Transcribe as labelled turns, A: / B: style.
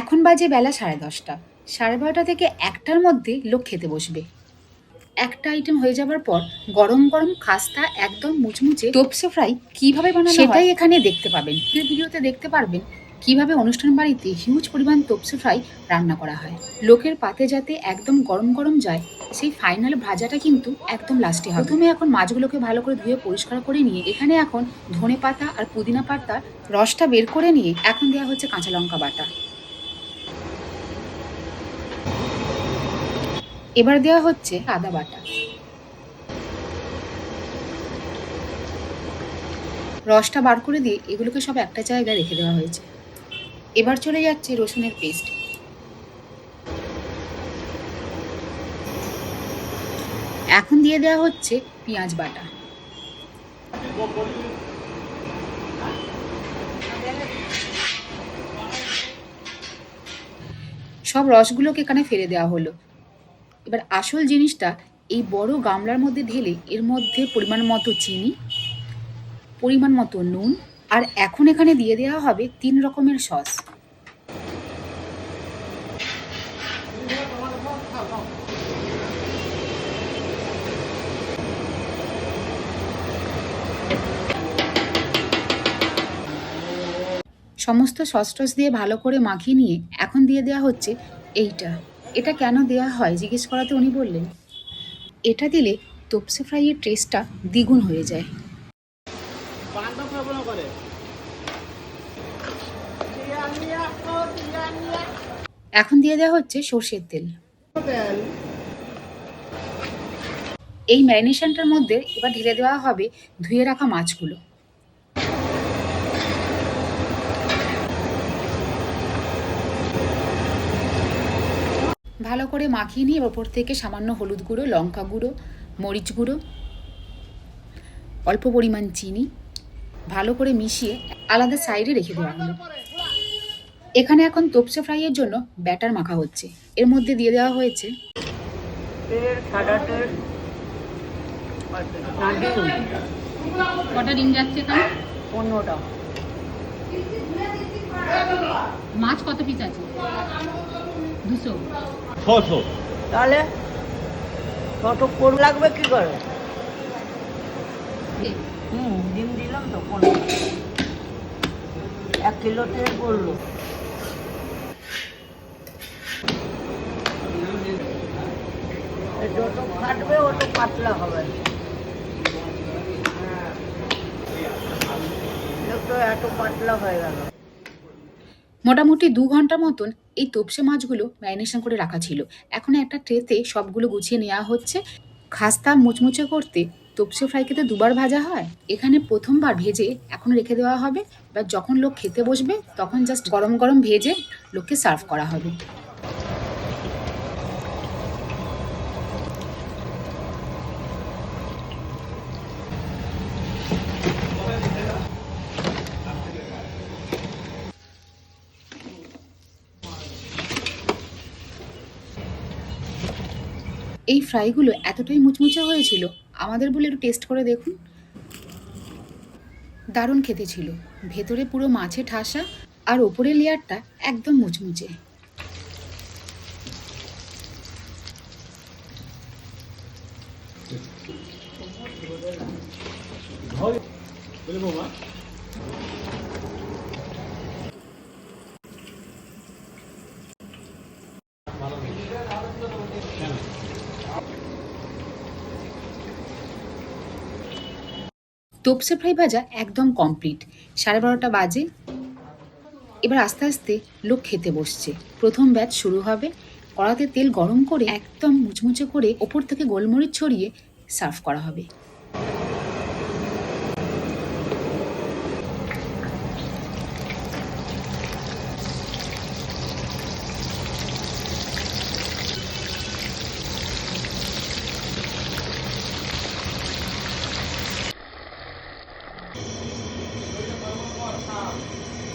A: এখন বাজে বেলা সাড়ে দশটা। সাড়ে বারোটা থেকে একটার মধ্যে লোক খেতে বসবে। একটা আইটেম হয়ে যাবার পর গরম গরম খাস্তা একদম মুচমুচে তোপসে ফ্রাই কীভাবে বানানো সেটাই এখানে দেখতে পাবেন। এই ভিডিওতে দেখতে পারবেন কীভাবে অনুষ্ঠান বাড়িতে হিউজ পরিমাণ তোপসে ফ্রাই রান্না করা হয়। লোকের পাতে যাতে একদম গরম গরম যায় সেই ফাইনাল ভাজাটা কিন্তু একদম লাস্টে হয় প্রথমে এখন মাছগুলোকে ভালো করে ধুয়ে পরিষ্কার করে নিয়ে এখানে এখন ধনে পাতা আর পুদিনা পাতা রসটা বের করে নিয়ে এখন দেওয়া হচ্ছে কাঁচা লঙ্কা বাটা। এবার দেওয়া হচ্ছে আদা বাটা। রসটা বার করে দিয়ে এগুলোকে সব একটা জায়গায় রেখে দেওয়া হয়েছে। এবার চলে যাচ্ছে রসুনের পেস্ট। এখন দিয়ে দেওয়া হচ্ছে পেঁয়াজ বাটা। সব রসগুলোকে এখানে ফেলে দেওয়া হলো। এবার আসল জিনিসটা, এই বড় গামলার মধ্যে ঢেলে এর মধ্যে পরিমাণ মতো চিনি, পরিমাণ মতো নুন আর এখন এখানে দিয়ে দেওয়া হবে তিন রকমের সস। সমস্ত সস টস দিয়ে ভালো করে মাখিয়ে নিয়ে এখন দিয়ে দেওয়া হচ্ছে এইটা। এটা কেন দেওয়া হয়? জিজ্ঞেস করাতে উনি বললেন এটা দিলে তোপসে ফ্রাইয়ের টেস্টটা দ্বিগুণ হয়ে যায়। এখন দিয়ে দেওয়া হচ্ছে সর্ষের তেল।
B: তেল
A: এই ম্যারিনেশনটার মধ্যে এবার ঢেলে দেওয়া হবে ধুয়ে রাখা মাছগুলো। ভালো করে মাখিয়ে নিয়ে ওপর থেকে সামান্য হলুদ গুঁড়ো লঙ্কা গুঁড়ো মরিচ গুঁড়ো অল্প পরিমাণ চিনি ভালো করে মিশিয়ে আলাদা সাইডে রেখে দেওয়া হলো। এখানে এখন তোপসে ফ্রাইয়ের জন্য ব্যাটার মাখা হচ্ছে। এর মধ্যে দিয়ে দেওয়া হয়েছে
B: তেল সাদা তেল
A: কটা ডিম যাচ্ছে
B: পনেরোটা।
A: মাছ কত পিস আছে? দুশো।
C: ছশো।
B: তাহলে কত কোন লাগবে কি করে? হুম ডিম দিলাম তো পনেরো এক কিলো তেল পড়ল যত ফাটবে অত পাতলা হবে। তো এত পাতলা হয়ে গেল।
A: মোটামুটি দু ঘণ্টা মতন এই তোপসে মাছগুলো ম্যারিনেশন করে রাখা ছিল। এখন একটা ট্রেতে সবগুলো গুছিয়ে নেওয়া হচ্ছে। খাস্তা মুচমুচে করতে তোপসে ফ্রাইকে তো দুবার ভাজা হয়। এখানে প্রথমবার ভেজে এখন রেখে দেওয়া হবে। বা যখন লোক খেতে বসবে, তখন জাস্ট গরম গরম ভেজে লোককে সার্ভ করা হবে। এই ফ্রাইগুলো এতটাই মুচমুচে হয়েছিল, আমাদের বলে একটু টেস্ট করে দেখুন। দারুণ খেতে ছিল, ভেতরে পুরো মাছে ঠাসা আর ওপরের লেয়ারটা একদম মুচমুচে। তোপসে ফ্রাই ভাজা একদম কমপ্লিট। সাড়ে বারোটা বাজে। এবার আস্তে আস্তে লোক খেতে বসছে। প্রথম ব্যাচ শুরু হবে। কড়াতে তেল গরম করে একদম মুচমুচে করে ওপর থেকে গোলমরিচ ছড়িয়ে সার্ভ করা হবে।